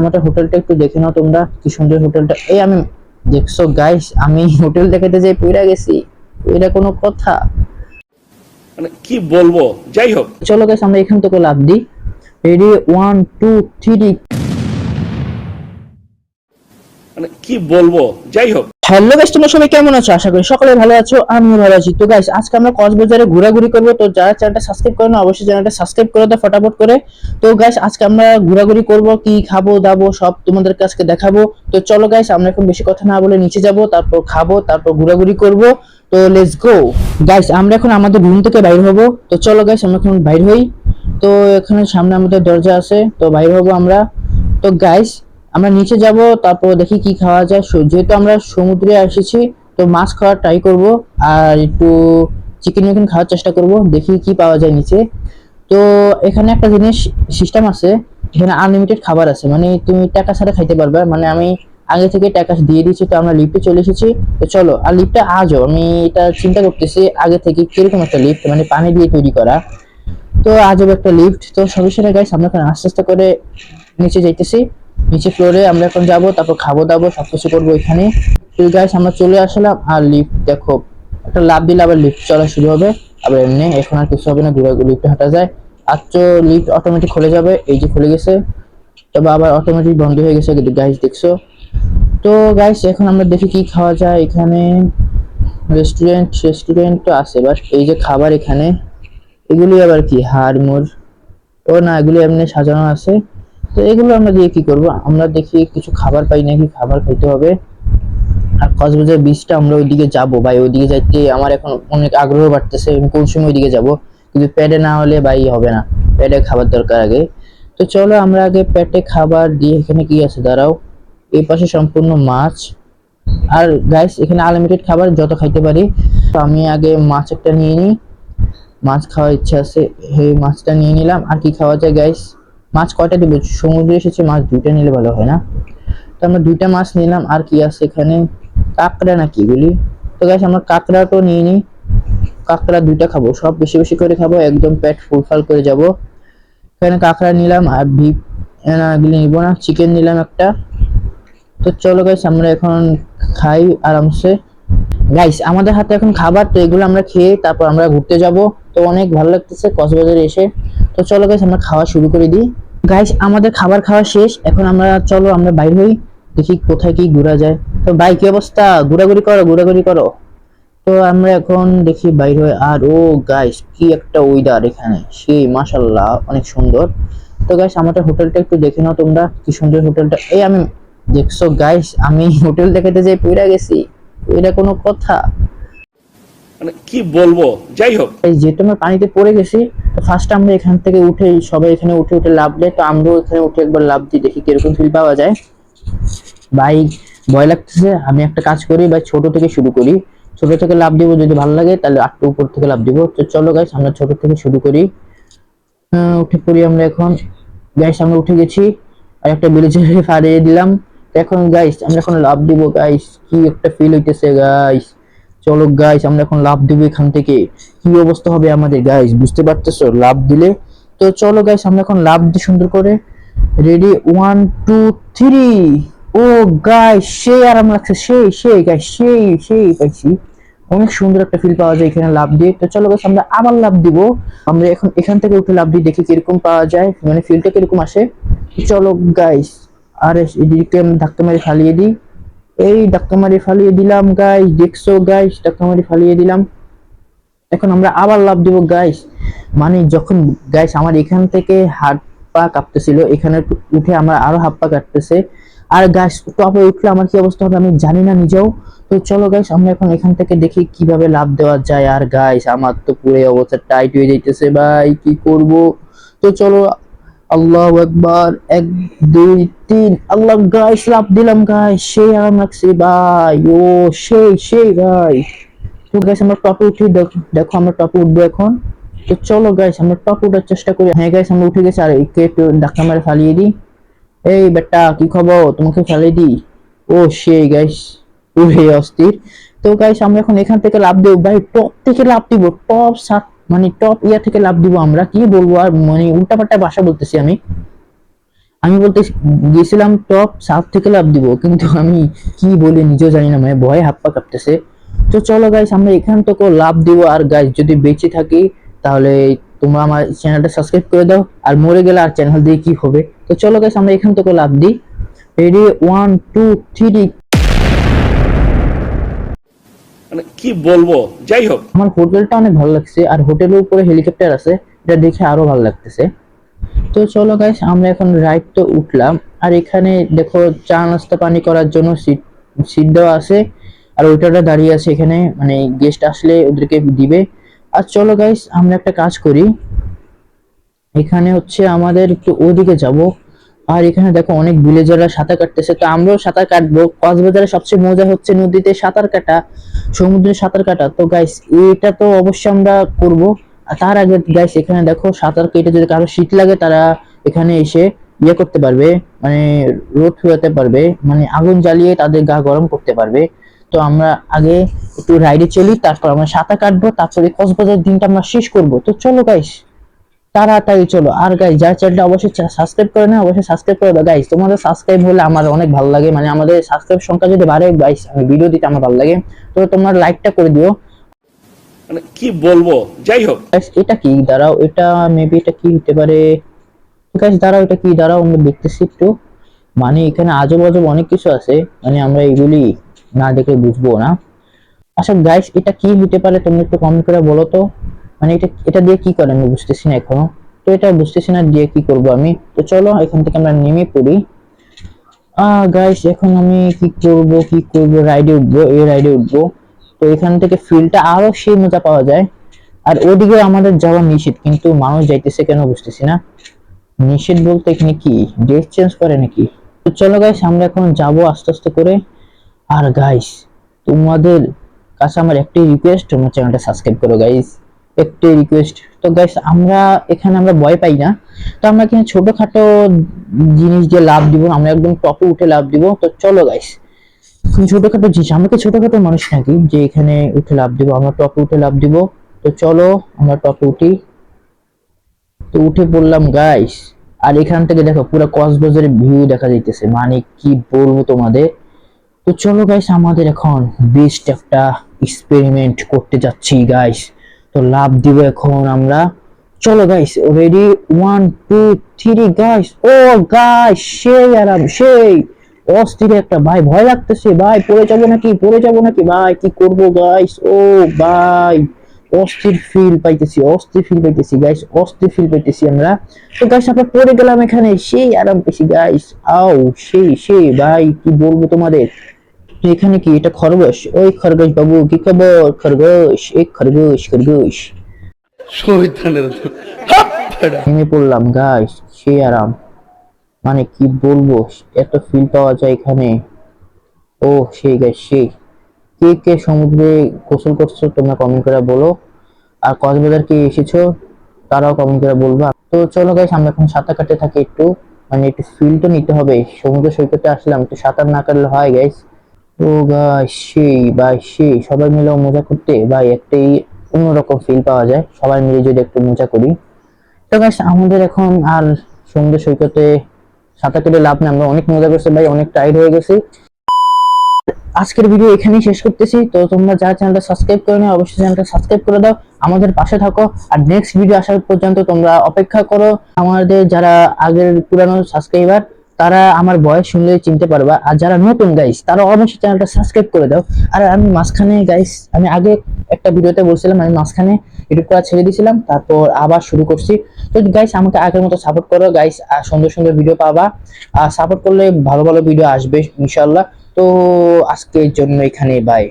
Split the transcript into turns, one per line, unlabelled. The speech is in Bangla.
আমাদের হোটেলটা একটু দেখে নাও তোমরা কি সুন্দর হোটেলটা। এই আমি দেখছ গাইস আমি হোটেল দেখাতে যাই পইরা গেছি। এটা কোনো কথা।
মানে কি বলব? যাই হোক।
চলো গাইস আমরা এখান থেকে লাভ দিই। রেডি ওয়ান টু থ্রি
মানে কি বলব? যাই হোক।
হ্যালো গাইস তোমরা সবাই কেমন আছো? আশা করি সকলে ভালো আছো, আমিও ভালো আছি। তো গাইস আজকে আমরা কক্সবাজারে ঘোরাঘুরি করব। তো যারা চ্যানেলটা সাবস্ক্রাইব করে না অবশ্যই চ্যানেলটা সাবস্ক্রাইব করে দাও ফটাফট করে। তো গাইস আজকে আমরা ঘোরাঘুরি করব, কি খাব, দাবো, সব তোমাদের আজকে দেখাবো। তো চলো গাইস আমরা এখন বেশি কথা না বলে নিচে যাব, তারপর খাব, তারপর ঘোরাঘুরি করব। তো লেটস গো গাইস আমরা এখন আমাদের রুম থেকে বাইর হব। তো চলো গাইস আমরা এখন বাইর হই। তো এখানে সামনে আমাদের দরজা আছে, তো বাইর হব আমরা। তো গাইস আমরা নিচে যাব, তারপর দেখি কি খাওয়া যায়। যেহেতু আমরা সমুদ্রে এসেছি, তো মাছ খাওয়ার ট্রাই করব আর একটু চিকেন মিকেন খাওয়ার চেষ্টা করব, দেখি কি পাওয়া যায় নিচে। তো, এখানে একটা জিনিস সিস্টেম আছে, এখানে আনলিমিটেড খাবার আছে। মানে তুমি টাকা ছাড়া খাইতে পারবে। মানে আমি আগে থেকে টাকা দিয়ে দিয়েছি, তো আমরা লিফটে চলে এসেছি। তো চলো, আর লিফটটা আজও আমি এটা চিন্তা করতেছি, আগে থেকে কীরকম একটা লিফট মানে পানি দিয়ে তৈরি করা। তো আজব একটা লিফট তো সেটা গাইস আমরা আস্তে আস্তে করে নিচে যাইতেছি। নিচে ফ্লোরে আমরা এখন যাব, তারপর খাব দাবো, সবকিছু করব এখানে। তো গাইস আমরা চলে আসলাম আর লিফট দেখো, একটা লাভ দিলে আবার লিফট চলা শুরু হবে। আবার এমনি, এখন আর কিছু হবে না ঘুরে লিফটে হাঁটা যায়। আর তো লিফট অটোমেটিক খুলে যাবে, এই যে খুলে গেছে। তবে আবার অটোমেটিক বন্ধ হয়ে গেছে গাইস দেখছ? তো গাইস এখন আমরা দেখি কি খাওয়া যায় এখানে। রেস্টুরেন্ট রেস্টুরেন্ট তো আছে বাট এই যে খাবার এখানে এগুলি আবার কি? হাড় মুড়। ও না, এগুলি এমনি সাজানো আছে। তো এগুলো আমরা দিয়ে কি করব? আমরা দেখি কিছু খাবার পাই নাকি, খাবার খাইতে হবে। আর কক্সবাজার বিচটা আমরা ওইদিকে যাব। ভাই, ওইদিকে যাইতে আমার এখন অনেক আগ্রহ বাড়তেছে। আমি কোন সময় ওইদিকে যাব? কিন্তু পেটে না হলে ভাই হবে না। পেটে খাবার দরকার আগে। তো চলো আমরা আগে পেটে খাবার দিয়ে এখানে কি আছে? দাঁড়াও। এই পাশে সম্পূর্ণ মাছ। আর গাইস এখানে আনলিমিটেড খাবার, যত খাইতে পারি। তো আমি আগে মাছ একটা নিয়ে নিই। মাছ খাওয়ার ইচ্ছা আছে। এই মাছটা নিয়ে নিলাম। আর কি খাওয়া যায় গাইস মাছ কয়টা দিব সমুদ্রে এসেছে মাছ, দুইটা নিলে ভালো হয় না। তো আমরা দুইটা মাছ নিলাম, আর কি আছে এখানে? কাঁকড়া নাকি এগুলি? তো গাইস আমরা কাঁকড়াটাও নিয়ে নিই কাঁকড়া দুইটা খাব, সব বেশি বেশি করে খাব, একদম পেট ফুলফাল করে যাব। এখানে কাঁকড়া নিলাম, আর বিপ না, এগুলি নিবো না চিকেন নিলাম একটা। তো চলো গাইস আমরা এখন খাই আরামসে। গাইস আমাদের হাতে এখন খাবার, তো এগুলো আমরা খেয়ে তারপর আমরা ঘুরতে যাব। তো অনেক ভালো লাগতেছে কক্সবাজারে এসে। তো চলো গাইস আমরা খাওয়া শুরু করে দিই। গাইস আমাদের খাবার খাওয়া শেষ। এখন আমরা চলো, আমরা বাইর হই। দেখি কোথায় কি ঘোরা যায়। তো ভাই, কি অবস্থা? ঘোরাঘুরি করো ঘোরাঘুরি করো। তো আমরা এখন দেখি বাইর হয়ে আর ও গাইস কি একটা ওয়েদার এখানে। সেই মাশাল্লাহ অনেক সুন্দর। তো গাইস আমাদের হোটেলটা একটু দেখে নাও তোমরা। কি সুন্দর হোটেলটা। এই আমি, দেখছ গাইস আমি হোটেল দেখাতে যাই, পইরা গেছি। এটা কোনো কথা।
মানে কি বলব? যাই হোক।
এই পানিতে পড়ে গেছি, তো ফার্স্ট আমরা এখান থেকে উঠে, সবাই এখানে উঠে উঠে লাভ দেয় তো আমরাও এখানে উঠে একবার লাভ দিই, দেখি কীরকম ফিল পাওয়া যায়। ভাই, ভয় লাগতেছে, আমি একটা কাজ করি, ভাই, ছোট থেকে শুরু করি। ছোট থেকে লাভ দিব, যদি ভালো লাগে, তাহলে আটটু উপর থেকে লাভ দিব। তো চলো গাইস আমরা ছোট থেকে শুরু করি। উঠে পড়ি আমরা এখন। গাইস আমরা উঠে গেছি, আর একটা ব্রিজে ফাড়িয়ে দিলাম। এখন গাইস আমরা এখন লাভ দিব গাইস কি একটা ফিল হইতেছে গাইস চলো গাইস আমরা এখন লাভ দিব এখান থেকে। কি অবস্থা হবে আমাদের গাইস বুঝতে পারতেছো? লাভ দিলে? তো চলো গাইস আমরা এখন লাভ দিই সুন্দর করে। রেডি ওয়ান টু থ্রি ও গাইস সেই আরাম লাগছে, সেই সেই গাইস সেই সেই পাইছি। অনেক সুন্দর একটা ফিল পাওয়া যায় এখানে লাভ দিয়ে। তো চলো গাইস আমরা আবার লাভ দিব। আমরা এখন এখান থেকে উঠে লাভ দিই দেখি কীরকম পাওয়া যায় মানে ফিলটা কীরকম আসে। চলো গাইস আর এদিকে ধাক্কা মারি ফালিয়ে দিই। এই ধাক্কা মারি ফালিয়ে দিলাম গাইস দেখছ গাইস ধাক্কা মারি ফালিয়ে দিলাম। এখন আমরা আবার লাভ দিব গাইস মানে যখন গাইস আমার এখান থেকে হাত পা কাঁপতেছিল, এখানে উঠে আমার আরও হাত পা কাঁপতেছে। আর গাইস টপে উঠলে আমার কি অবস্থা হবে আমি জানি না নিজেও। তো চলো গাইস আমরা এখন এখান থেকে দেখি কীভাবে লাভ দেওয়া যায়। আর গাইস আমার তো পুরো অবস্থা টাইট হয়ে যাইতেছে, ভাই, কি করব? তো চলো আল্লাহ একবার এক, দুই, তিন, আল্লাহ গাইস লাভ দিলাম গাইস সেই আরাম লাগছে ভাই, ও সেই সেই ভাই। তো গাইস আমরা টপে উঠি, দেখ- আমরা টপে উঠবো এখন। তো চলো গাইস আমরা টপে উঠার চেষ্টা করি। হ্যাঁ গাইস আমরা উঠে গেছি। আর একে একটু ধাক্কা মেরে ফালিয়ে দিই। এই বেটা, কি খবর? তোমাকে ফেলে দিই। ও সেই গাইস উড়ে অস্থির। তো গাইস আমরা এখন এখান থেকে লাভ দেবো। ভাই, টপ থেকে লাভ দিব। টপ সাত মানে টপ ইয়ার থেকে লাভ দিব আমরা, কি বলব আর মানে উল্টাপাল্টা ভাষা বলতেছি আমি। আমি বলতে গেছিলাম টপ সাত থেকে লাভ দিব, কিন্তু আমি কি বলি নিজেও জানি না মানে ভয়ে হাত পা কাঁপতেছে। তো চলো গাইস আমরা এখান থেকে লাভ দিব, আর গাইস যদি বেঁচে থাকি, তাহলে তোমরা আমার চ্যানেলটা সাবস্ক্রাইব করে দাও, আর মরে গেলে আর চ্যানেল দিয়ে কি হবে? তো চলো গাইস আমরা এখান থেকে লাভ দিই। রেডি ওয়ান টু থ্রি
মানে কি বলব? যাই হোক।
আমার হোটেলটা অনেক ভালো লাগছে, আর হোটেলের উপরে হেলিকপ্টার আছে এটা দেখে আরও ভালো লাগতেছে। তো চলো গাইস আমরা এখন রাইড তো উঠলাম, আর এখানে দেখো চা নাস্তা পানি করার জন্য সিট সিট দেওয়া আছে, আর ওইটাটা দাঁড়িয়ে আছে এখানে মানে গেস্ট আসলে ওদেরকে দিবে। আর চলো গাইস আমরা একটা কাজ করি। এখানে হচ্ছে আমাদের একটু ওদিকে যাব। আর এখানে দেখো অনেক ভিলেজাররা সাঁতার কাটতেছে। তো আমরাও সাঁতার কাটবো। কক্সবাজারে সবচেয়ে মজা হচ্ছে নদীতে সাঁতার কাটা, সমুদ্রে সাঁতার কাটা। তো গাইস এটা তো অবশ্যই আমরা করব। তার আগে গাইস এখানে দেখো সাঁতার কেটে যদি কারও শীত লাগে, তারা এখানে এসে ইয়ে করতে পারবে। মানে রোদ ফুয়াতে পারবে। মানে আগুন জ্বালিয়ে তাদের গা গরম করতে পারবে। তো আমরা আগে একটু রাইডে চলি, তারপর আমরা সাঁতার কাটবো, তারপরে কক্সবাজার দিনটা আমরা শেষ করব। তো চলো গাইস তাড়াতাড়ি চলো। আর গাইস যার চ্যানেলটা অবশ্যই সাবস্ক্রাইব করে না অবশ্যই সাবস্ক্রাইব করে দাও। গাইস তোমাদের সাবস্ক্রাইব হলে আমার অনেক ভালো লাগে। মানে আমাদের সাবস্ক্রাইব সংখ্যা যদি বাড়ে গাইস আমি ভিডিও দিতে আমার ভালো লাগে। তো তোমরা লাইকটা করে দিও।
মানে কি বলব? যাই হোক।
এটা কি? দাঁড়াও এটা মেবি এটা কি হতে পারে? গাইস দাঁড়াও এটা কি? দাঁড়াও আমরা দেখতেছি একটু। মানে এখানে আজব আজব অনেক কিছু আছে। মানে আমরা এগুলি না দেখে বুঝব না। আচ্ছা গাইস এটা কি হতে পারে? তোমরা একটু কমেন্ট করে বলো তো। মানে এটা এটা দিয়ে কি করে আমি বুঝতেছি না এখনও। তো এটা বুঝতেছি না দিয়ে কি করব আমি। তো চলো, এখান থেকে আমরা নেমে পড়ি। গাইস এখন আমি কি করব কি করব? রাইডে উঠবো, এই রাইডে উঠবো। তো এখান থেকে ফিলটা আরও সেই মজা পাওয়া যায়। আর ওদিকে আমাদের যাওয়া নিষেধ, কিন্তু মানুষ যাইতেছে কেন বুঝতেছি না। নিষেধ বলতে এখানে কি? ড্রেস চেঞ্জ করে নাকি? তো চলো গাইস আমরা এখন যাব আস্তে আস্তে করে। আর গাইস তোমাদের কাছে আমার একটি রিকোয়েস্ট তোমার চ্যানেলটা সাবস্ক্রাইব করো গাইস একটি রিকোয়েস্ট তো গাইস আমরা এখানে আমরা ভয় পাই না। তো আমরা এখানে ছোটখাটো জিনিস দিয়ে লাভ দিব, আমরা একদম টপে উঠে লাভ দিব। তো চলো গাইস ছোটখাটো জিনিস, আমরা কি ছোটখাটো মানুষ নাকি যে এখানে উঠে লাভ দিব? আমরা টপে উঠে লাভ দিব। তো চলো, আমরা টপে উঠি। তো উঠে পড়লাম গাইস আর এখান থেকে দেখো, পুরো কক্সবাজারের ভিউ দেখা যাইতেছে। মানে কি বলব তোমাদের? তো চলো গাইস আমাদের এখন বেস্ট একটা এক্সপেরিমেন্ট করতে যাচ্ছি গাইস তো লাভ দিব এখন আমরা। চলো guys ready one two three guys ও গাইস সেই আরাম, সেই। অস্থির একটা ভাই, ভয় লাগতেছে। ভাই, পড়ে যাব নাকি? পড়ে যাব নাকি? ভাই, কি করব গাইস ও ভাই, অস্থির ফিল পাইতেছি, অস্থির ফিল পাইতেছি গাইস অস্থির ফিল পাইতেছি আমরা। তো গাইস আমরা পড়ে গেলাম এখানে। সেই আরাম পেয়েছি গাইস আও, সেই সেই। ভাই, কি বলব তোমাদের? এখানে কি? এটা খরগোশ? ওই খরগোশ বাবু কি খবর? খরগোশ এই খরগোশ খরগোশ। নেমে পড়লাম গাইস সেই আরাম। মানে কি বলব এত ফিল পাওয়া যায় এখানে। ও সেই গাইস সেই। কে কে সমুদ্রে গোসল করছ তোমরা কমেন্ট করে বলো। আর কক্সবাজার কে এসেছ তারাও কমেন্ট করে বলবা। তো চলো গাইস আমরা এখন সাঁতার কাটতে থাকি একটু। মানে একটু ফিল তো নিতে হবে। সমুদ্র সৈকতে আসলাম একটু সাঁতার না কাটলে হয় গাইস ও গাইস সেই, ভাই, সেই, সবাই মিলে মজা করতে, ভাই, একটাই অন্যরকম ফিল পাওয়া যায়, সবাই মিলে যদি একটু মজা করি। তো গাইস আমাদের এখন আর সমুদ্র সৈকতে সাঁতার কেটে লাভ নেই, আমরা অনেক মজা করছি, ভাই, অনেক টাইড হয়ে গেছি। আজকের ভিডিও এখানেই শেষ করতেছি, তো তোমরা যারা চ্যানেলটা সাবস্ক্রাইব করে নাও অবশ্যই চ্যানেলটা সাবস্ক্রাইব করে দাও, আমাদের পাশে থাকো, আর নেক্সট ভিডিও আসার পর্যন্ত তোমরা অপেক্ষা করো। আমাদের যারা আগের পুরানো সাবস্ক্রাইবার তারা আমার বয়স শুনলে চিনতে পারবা। আর যারা নতুন গাইস তারা অবশ্যই চ্যানেলটা সাবস্ক্রাইব করে দাও। আর আমি মাঝখানে গাইস আমি আগে একটা ভিডিওতে বলছিলাম, আমি মাঝখানে ইউটিউব করা ছেড়ে দিয়েছিলাম তারপর আবার শুরু করছি। তো গাইস আমাকে আগের মতো সাপোর্ট করো গাইস সুন্দর সুন্দর ভিডিও পাবা। আর সাপোর্ট করলে ভালো ভালো ভিডিও আসবে ইনশাল্লাহ তো, আজকের জন্য এখানে বাই